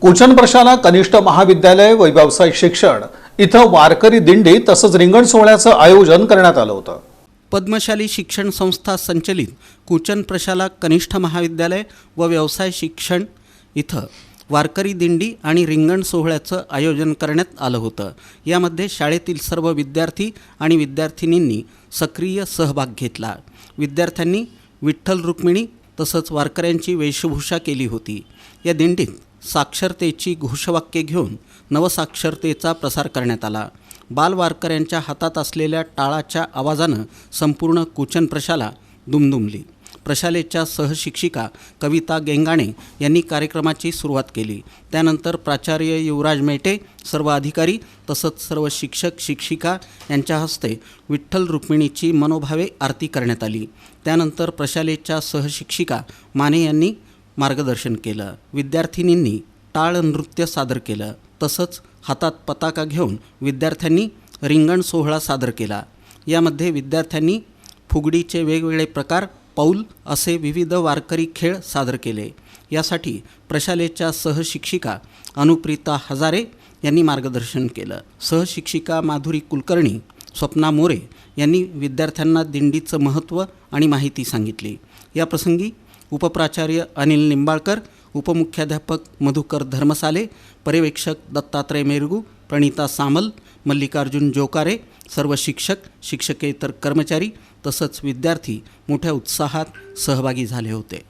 कुचन प्रशाला कनिष्ठ महाविद्यालय व व्यावसायिक शिक्षण इथं वारकरी दिंडी तसंच रिंगण सोहळ्याचं आयोजन करण्यात आलं होतं. पद्मशाली शिक्षण संस्था संचलित कुचन प्रशाला कनिष्ठ महाविद्यालय व व्यवसाय शिक्षण इथं वारकरी दिंडी आणि रिंगण सोहळ्याचं आयोजन करण्यात आलं होतं. यामध्ये शाळेतील सर्व विद्यार्थी आणि विद्यार्थिनींनी सक्रिय सहभाग घेतला. विद्यार्थ्यांनी विठ्ठल रुक्मिणी तसंच वारकऱ्यांची वेशभूषा केली होती. या दिंडीत साक्षरतेची घोषवाक्य घेऊन नवसाक्षरतेचा प्रसार करण्यात आला. बालवारकऱ्यांच्या हातात असलेल्या टाळाच्या आवाजानं संपूर्ण कुचन प्रशाला दुमदुमली. प्रशालेच्या सहशिक्षिका कविता गेंगाणे यांनी कार्यक्रमाची सुरुवात केली. त्यानंतर प्राचार्य युवराज मेटे सर्व अधिकारी तसंच सर्व शिक्षक शिक्षिका यांच्या हस्ते विठ्ठल रुक्मिणीची मनोभावे आरती करण्यात आली. त्यानंतर प्रशालेच्या सहशिक्षिका माने यांनी मार्गदर्शन केलं. विद्यार्थिनींनी टाळ नृत्य सादर केलं. तसंच हातात पताका घेऊन विद्यार्थ्यांनी रिंगण सोहळा सादर केला. यामध्ये विद्यार्थ्यांनी फुगडीचे वेगवेगळे प्रकार पौल असे विविध वारकरी खेळ सादर केले. यासाठी प्रशालेच्या सहशिक्षिका अनुप्रिता हजारे यांनी मार्गदर्शन केलं. सहशिक्षिका माधुरी कुलकर्णी स्वप्ना मोरे यांनी विद्यार्थ्यांना दिंडीचं महत्त्व आणि माहिती सांगितली. याप्रसंगी उपप्राचार्य अनिल निंबाळकर उपमुख्याध्यापक मधुकर धर्मसाले पर्यवेक्षक दत्तात्रय मेरगू प्रणिता सामल मल्लिकार्जुन जोकारे सर्व शिक्षक शिक्षकेतर कर्मचारी तसंच विद्यार्थी मोठ्या उत्साहात सहभागी झाले होते.